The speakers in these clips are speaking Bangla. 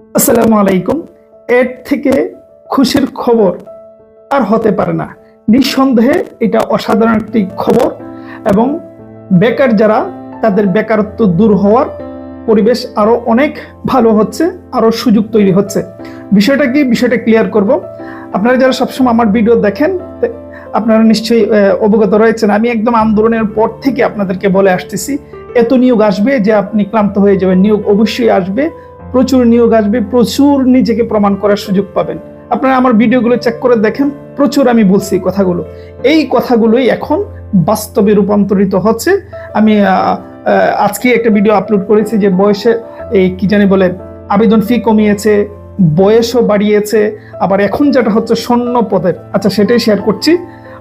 আসসালামু আলাইকুম। এর থেকে খুশির খবর আর হতে পারে না। নিঃসন্দেহে এটা অসাধারণ একটি খবর এবং বেকার যারা, তাদের বেকারত্ব দূর হওয়ার পরিবেশ আরও অনেক ভালো হচ্ছে আরও সুযোগ তৈরি হচ্ছে। বিষয়টা কি? বিষয়টা ক্লিয়ার করব। আপনারা যারা সবসময় আমার ভিডিও দেখেন আপনারা নিশ্চয়ই অবগত রয়েছেন। আমি একদম আন্দোলনের পর থেকে আপনাদেরকে বলে আসতেছি, এত নিয়োগ আসবে যে আপনি ক্লান্ত হয়ে যাবেন। নিয়োগ অবশ্যই আসবে। প্রচুর নিয়োগ আসবে, প্রচুর নিজেকে প্রমাণ করার সুযোগ পাবেন। আপনারা আমার ভিডিওগুলো চেক করে দেখেন, প্রচুর আমি বলছি কথাগুলো। এই কথাগুলোই এখন বাস্তবে রূপান্তরিত হচ্ছে। আমি আজকে একটা ভিডিও আপলোড করেছি যে বয়সে, এই কি জানি বলে, আবেদন ফি কমিয়েছে, বয়সও বাড়িয়েছে, আবার এখন যেটা হচ্ছে স্বর্ণ পদের। আচ্ছা সেটাই শেয়ার করছি।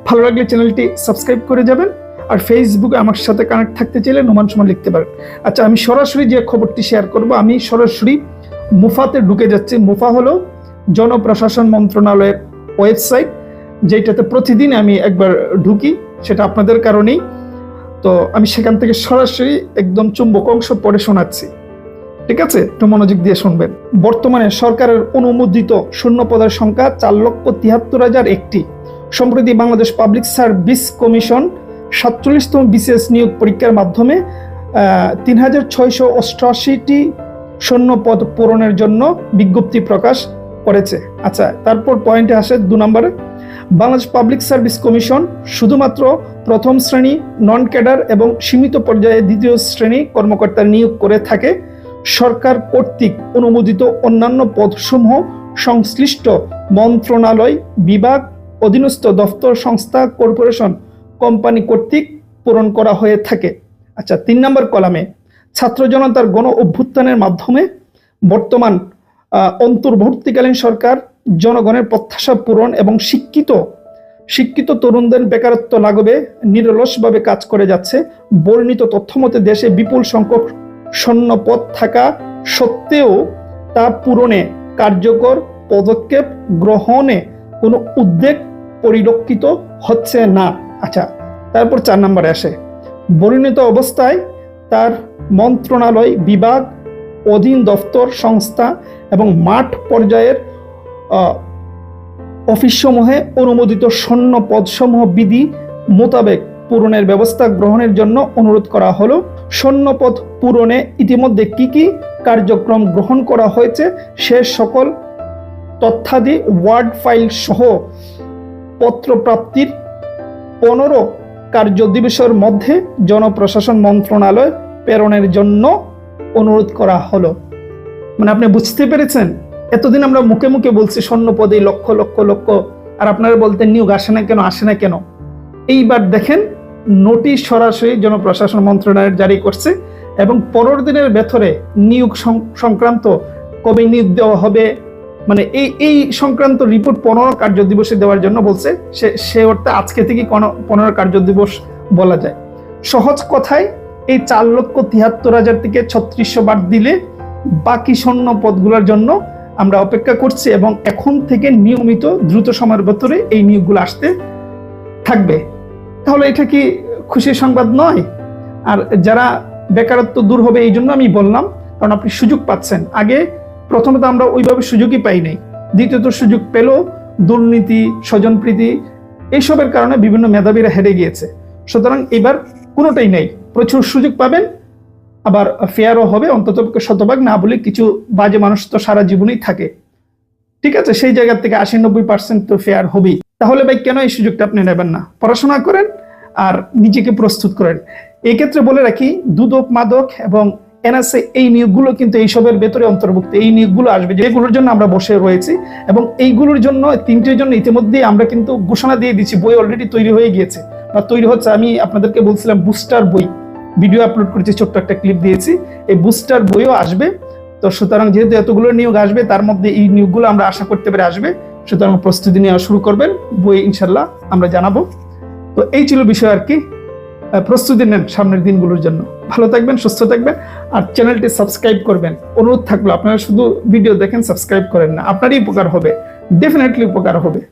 ভালো লাগলে চ্যানেলটি সাবস্ক্রাইব করে যাবেন। আর ফেসবুকে আমার সাথে কানেক্ট থাকতে চাইলে নোমান সময় লিখতে পারেন আচ্ছা আমি সরাসরি যে খবরটি শেয়ার করব, আমি সরাসরি মুফাতে ঢুকে যাচ্ছি। মুফা হলো জনপ্রশাসন মন্ত্রণালয়ের ওয়েবসাইট যেটাতে প্রতিদিন আমি একবার ঢুকি, সেটা আপনাদের কারণেই। তো আমি সেখান থেকে সরাসরি একদম চুম্বক অংশ পড়ে শোনাচ্ছি। ঠিক আছে? একটু মনোযোগ দিয়ে শুনবেন। বর্তমানে সরকারের অনুমোদিত শূন্য পদের সংখ্যা চার লক্ষ তিয়াত্তর হাজার একটি। সম্প্রতি বাংলাদেশ পাবলিক সার্ভিস কমিশন সাতচল্লিশতম বিসিএস নিয়োগ পরীক্ষার মাধ্যমে তিন হাজার ছয়শো অষ্টআশিটি শূন্য পদ পূরণের জন্য বিজ্ঞপ্তি প্রকাশ করেছে। আচ্ছা তারপর পয়েন্টে আসে দু নম্বরে। বাংলাদেশ পাবলিক সার্ভিস কমিশন শুধুমাত্র প্রথম শ্রেণি নন ক্যাডার এবং সীমিত পর্যায়ে দ্বিতীয় শ্রেণি কর্মকর্তা নিয়োগ করে থাকে। সরকার কর্তৃক অনুমোদিত অন্যান্য পদসমূহ সংশ্লিষ্ট মন্ত্রণালয়, বিভাগ, অধীনস্থ দফতর সংস্থা, কর্পোরেশন কোম্পানি কর্তৃক পূরণ করা হয়ে থাকে। আচ্ছা তিন নম্বর কলামে, ছাত্র জনতার গণ অভ্যুত্থানের মাধ্যমে বর্তমান অন্তর্বর্তীকালীন সরকার জনগণের প্রত্যাশা পূরণ এবং শিক্ষিত শিক্ষিত তরুণদের বেকারত্ব লাঘবে, নিরলসভাবে কাজ করে যাচ্ছে। বর্ণিত তথ্যমতে দেশে বিপুল সংখ্যক শূন্য পদ থাকা সত্ত্বেও তা পূরণে কার্যকর পদক্ষেপ গ্রহণে কোনো উদ্বেগ পরিলক্ষিত হচ্ছে না। আচ্ছা তারপর চার নম্বরে আসে। বর্ণিত অবস্থায় তার মন্ত্রণালয়, বিভাগ, অধীন দপ্তর সংস্থা এবং মাঠ পর্যায়ের অফিসসমূহে অনুমোদিত স্বর্ণ পদসমূহ বিধি মোতাবেক পূরণের ব্যবস্থা গ্রহণের জন্য অনুরোধ করা হলো। স্বর্ণ পদ পূরণে ইতিমধ্যে কি কি কার্যক্রম গ্রহণ করা হয়েছে সে সকল তথ্যাদি ওয়ার্ড ফাইল সহ পত্র প্রাপ্তির পনেরো কার্য দিবসের মধ্যে জনপ্রশাসন মন্ত্রণালয় প্রেরণের জন্য অনুরোধ করা হলো। মানে আপনি বুঝতে পেরেছেন? এতদিন আমরা মুখে মুখে বলছি স্বর্ণপদে লক্ষ লক্ষ লক্ষ, আর আপনারা বলতেন, নিয়োগ আসে না কেন, আসে না কেন? এইবার দেখেন, নোটিশ সরাসরি জনপ্রশাসন মন্ত্রণালয় জারি করছে এবং পনেরো দিনের ভেতরে নিয়োগ সংক্রান্ত কবে নিয়োগ দেওয়া হবে মানে এই এই সংক্রান্ত রিপোর্ট পনেরো কার্য দিবসে দেওয়ার জন্য বলছে, সে সে অর্থে আজকে থেকে পনেরো কার্য দিবস বলা যায়। সহজ কথায়, এই চার লক্ষ তিয়াত্তর হাজার থেকে ছত্রিশশো বার দিলে বাকি স্বর্ণ পদগুলোর জন্য আমরা অপেক্ষা করছি এবং এখন থেকে নিয়মিত দ্রুত সময়ের ভেতরে এই নিয়োগগুলো আসতে থাকবে। তাহলে এটা কি খুশির সংবাদ নয়? আর যারা বেকারত্ব দূর হবে এই জন্য আমি বললাম, কারণ আপনি সুযোগ পাচ্ছেন। আগে প্রথমত আমরা ওইভাবে সুযোগই পাই নাই। দ্বিতীয়ত সুযোগ পেলেও দুর্নীতি, স্বজনপ্রীতি এইসবের কারণে বিভিন্ন মেধাবীরা হেরে গিয়েছে। সুতরাং এবার কোনোটাই নেই। প্রচুর সুযোগ পাবেন, আবার ফেয়ারও হবে অন্তত শতভাগ, না বলে কিছু বাজে মানুষ তো সারা জীবনই থাকে। ঠিক আছে, সেই জায়গার থেকে আশি নব্বই পার্সেন্ট তো ফেয়ার হবেই। তাহলে ভাই, কেন এই সুযোগটা আপনি নেবেন না? পড়াশোনা করেন আর নিজেকে প্রস্তুত করেন। এক্ষেত্রে বলে রাখি, দুদক মাদক এবং এনএসএ এই নিয়োগগুলো কিন্তু এইসবের ভেতরে অন্তর্ভুক্ত। এই নিয়োগগুলো আসবে, যেগুলোর জন্য আমরা বসে রয়েছি এবং এইগুলোর জন্য, তিনটির জন্য ইতিমধ্যেই আমরা কিন্তু ঘোষণা দিয়ে দিচ্ছি, বই অলরেডি তৈরি হয়ে গিয়েছে। বা তৈরি হচ্ছে, আমি আপনাদেরকে বলছিলাম বুস্টার বই। ভিডিও আপলোড করেছি, ছোট্ট একটা ক্লিপ দিয়েছি। এই বুস্টার বইও আসবে। তো সুতরাং যেহেতু এতগুলো নিয়োগ আসবে, তার মধ্যে এই নিয়োগগুলো আমরা আশা করতে পারি আসবে। সুতরাং প্রস্তুতি নেওয়া শুরু করবেন, বই ইনশাল্লাহ আমরা জানাব। তো এই ছিল বিষয় আর কি। প্রস্তুতি নেন সামনের দিনগুলোর জন্য। ভালো থাকবেন, সুস্থ থাকবেন আর চ্যানেলটি সাবস্ক্রাইব করবেন। অনুরোধ থাকল, আপনারা শুধু ভিডিও দেখেন সাবস্ক্রাইব করেন না। আপনারই উপকার হবে ডেফিনেটলি উপকার হবে।